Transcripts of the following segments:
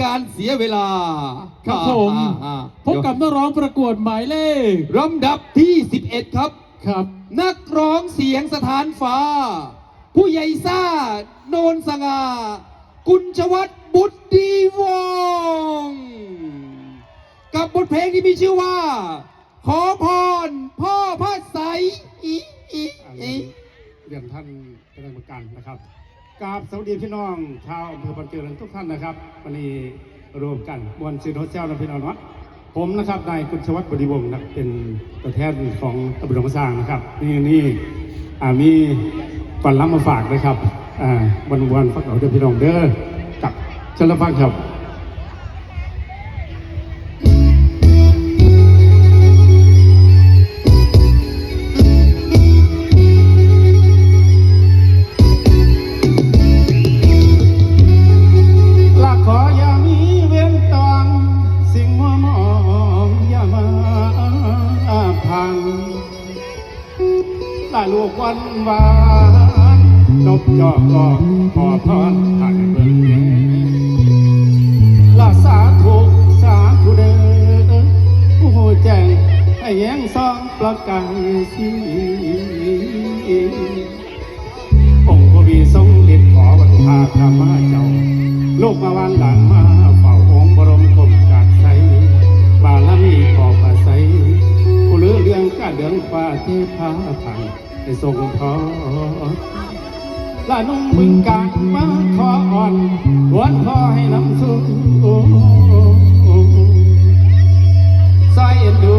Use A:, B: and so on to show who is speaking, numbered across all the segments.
A: การเสียเวลา
B: ครับผม
A: อ่าอ่า
B: พบกับนักร้องประกวดหมายเลข
A: ลำดับที่ 11 ครับ
B: ครับ
A: นักร้องเสียงสถานฟ้า ผู้ใหญ่ซ่า โนนสง่ากุญชวัฒน์บุตรดีวงศ์กับบทเพลงที่มีชื่อว่า ขอพร พ่อพระใสยอีอีอี
C: เรียนท่านคณะกรรมการนะครับ กราบสวัสดีพี่น้องชาวอำเภอบันเจริญทุกท่านนะครับวันนี้รวมกันมวลซินโฮเซลนะพี่น้องเนาะผมนะครับนายกุญชวัฒน์บดิวงศ์นะเป็นตัวแทนของตำรวจสร้างนะครับ นี่นี่มีก่อนล้ำมาฝากนะครับวันวันฟักเอาเดี๋ยวพี่น้องเด้อกับเชิญรับฟังครับ วันวานนบจอกก็ขอพรให้เบิ่งแย่ละสาธุสาธุเด้อผู้หูแจ้งให้แย้งซองประกายสีองค์พระวีทรงฤทธิ์ขอวันพาธรรมาเจ้า ลูกมาวันหลานมาเฝ้าองค์บรมคมกาดใสบารมีขอบอาศัยผู้เลือเรื่องก้าเดืองฟ้าเทพาพัน ให้ทรงพอลานุ่งบึงกางมาขออ่อนหวนพ่อให้น้ำสูใส่ดู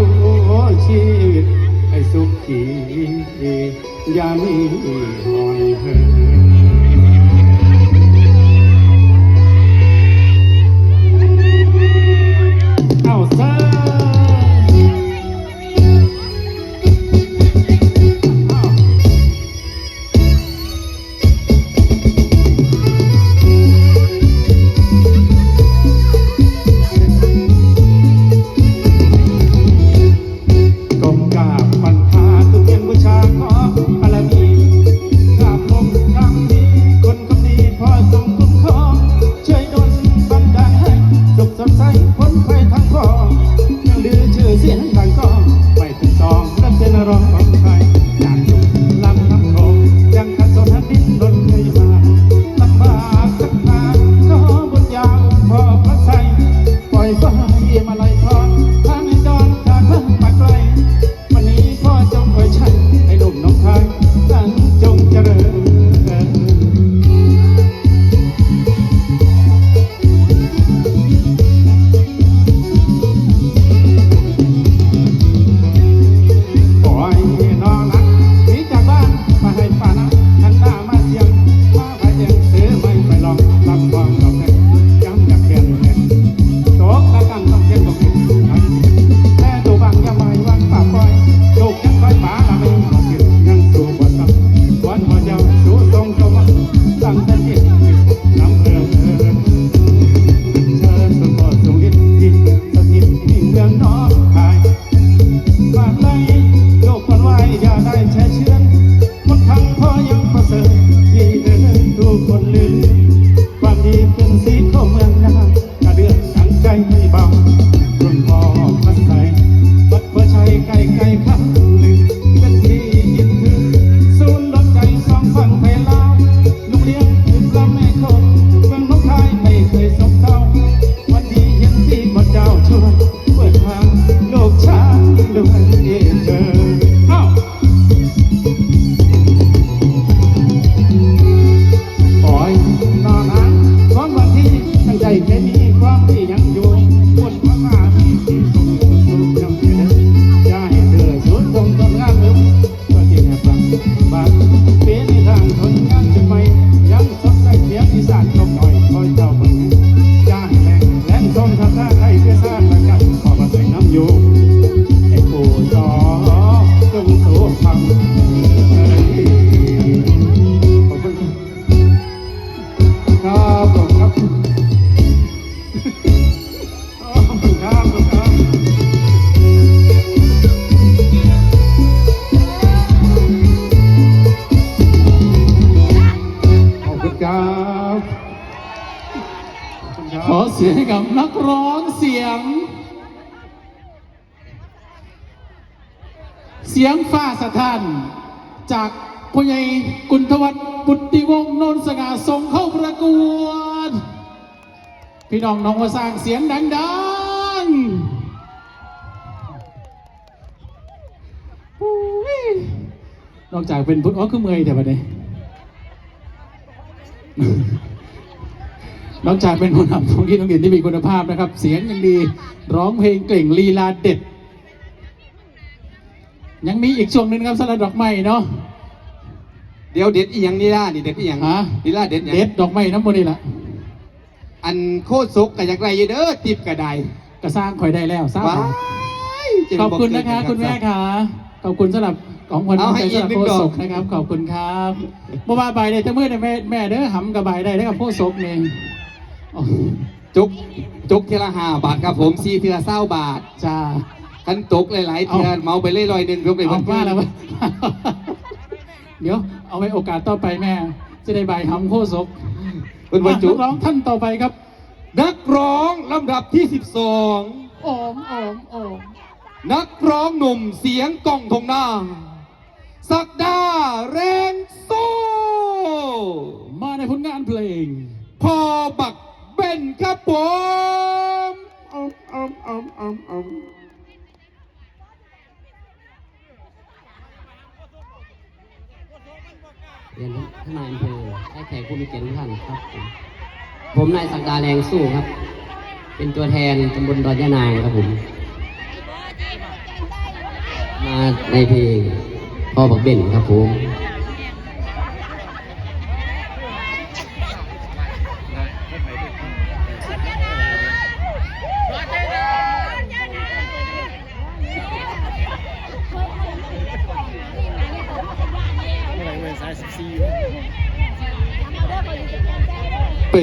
C: ชีวิตให้สุขีอย่ามีหอยเหิน না না ขอเสียงให้กับ
B: นักร้องเสียง เสียงฟ้าสะท้าน จากพ่อใหญ่กุณฑวัฒน์บุตติวงศ์นนสง่าส่งเข้าประกวด พี่น้องน้องมาสร้างเสียงดังๆอุ้ยนอกจากเป็นพุทธอ๋อคือเมยแต่ประเดี๋ย อกจากเป็นคนทำท้องที่โรงเรียนที่มีคุณภาพนะครับ เสียงยังดีร้องเพลงเก่งลีลาเด็ด ยังมีอีกช่วงหนึงครับสลัดดอกไม้เนาะ
A: เดี๋ยวเด็ดอีหยังนี่ล่ะนี่เด็ดอีหยัง
B: ฮะ
A: นี่ล่ะเด็ดหยัง
B: เด็ดดอกไม้น้ำมันนี่ละ
A: อันโคตรซกกับอยากไรอยู่เด้อติบกระได
B: ก็สร้างข่อยได้แล้วสร้าง
A: ว้ายจะ
B: ขอบคุณ
A: เกิ
B: นะคะ
A: กั
B: คุณแม่ค่ะขอบคุณสำหรับของขวัญ
A: เอาให้
B: ใจ
A: อี
B: สำ
A: ก
B: หรับ
A: หนึ่ง
B: โพ
A: ดอก
B: ศกนะครับ ขอบคุณครับเมื่อวานบ่ายได้แต่เมื่อเนี่ยแม่แม่เด้อหำกับบ่ายได้ได้กับโพศกนี่โอ้
A: จุกจุกเทละห้าบาทครับผมซีเทือเศร้าบาท
B: จ้า
A: คันตกหลายๆเทือ
B: เอา
A: เมาไปเลยลอยหนึ่งก็ไป
B: เอามาแล้ววะเดี๋ยวเอาไว้โอกาสต่อไปแม่ จะได้บ่ายหำโพศก
A: เป็นวันจุ
B: อะนักร้องท่านต่อไปครับ
A: นักร้องลำดับที่12
B: โอมโอมโอม
A: นักร้องหนุ่มเสียงกล้องทงหน้าสักดาแรงโซ่
B: มาในผลงานเพลง
A: พอบัก เบนครับผม
C: อมอมอมอมอม
D: เรียนท่านนายอำเภอและแขกผู้มีเกียรติทุกท่านครับผมผมนายสักดาแรงสู้ครับ เป็นตัวแทนตำบลดอนยะนางครับผม มาในเพลงพ่อบักเบนครับผม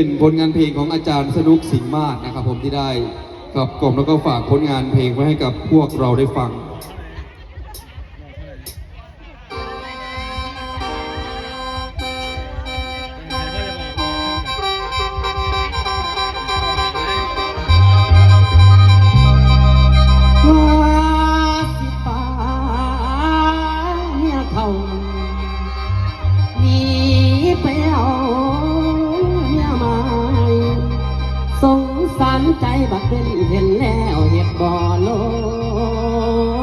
A: เป็นผลงานเพลงของอาจารย์สนุกสิงห์มาศนะครับผมที่ได้กับกลมแล้วก็ฝากผลงานเพลงไว้ให้กับพวกเราได้ฟัง
D: ใจบักเป็นเห็นแล้วเหตุบ่อล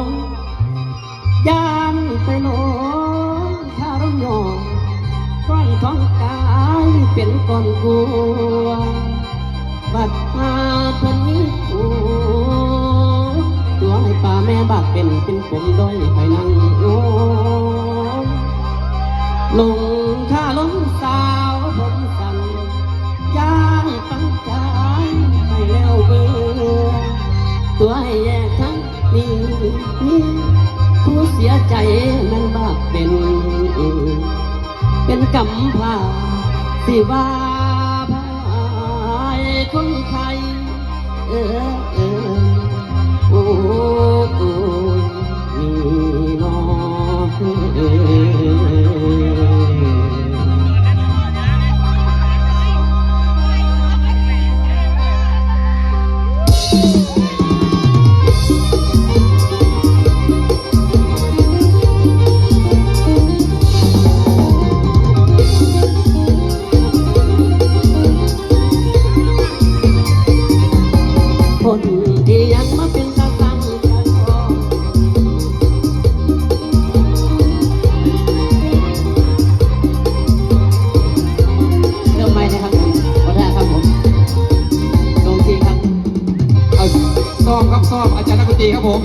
D: งยานไปโลงคารมยองก้อยท้องกายเป็นก้อนกลัวบัดมาเพิ่นมีกูตัวให้ป่าแม่บักเป็นเป็นผมโดยไปนั่งโงลง ผู้เสียใจนั้นบากเป็น เป็นกำพาสิว่าพายคนไทย เออเออโอ้ ผม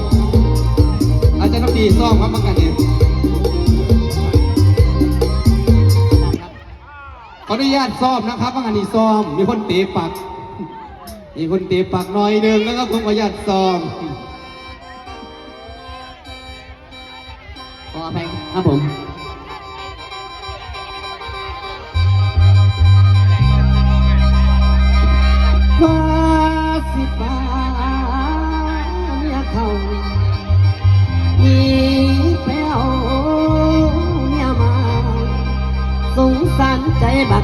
D: อา
A: จารย์นักดีซ่อมครับมังกันเนี่ยขออนุญาตซ่อมนะครับมังกันนี้ซ่อม มีคนเตะปากมีคนเตะปากหน่อยหนึ่งนะครับผมขออนุญาตซ่อม
D: ขออภัยครับผม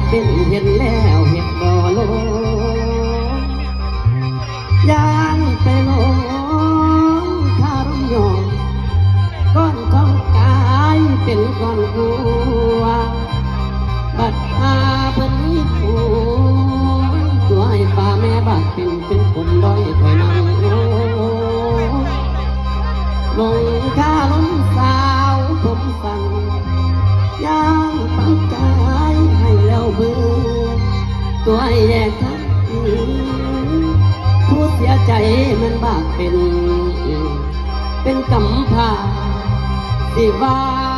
D: เป็นเห็นแล้วเห็นบ่ลงยางไปลงทารมยองก้อนท้องกายเป็นก้อนหัวบัดมาเป็นนี้ผูตัวให้ป่าแม่บาดเป็นเป็นคนด้อยถอยนั่ลงข้าล้มสาวผมสั่งย่างไป ตัวไแย่ทั้งผู้เสียใจมันบากเป็น เป็นกำพาสิว่า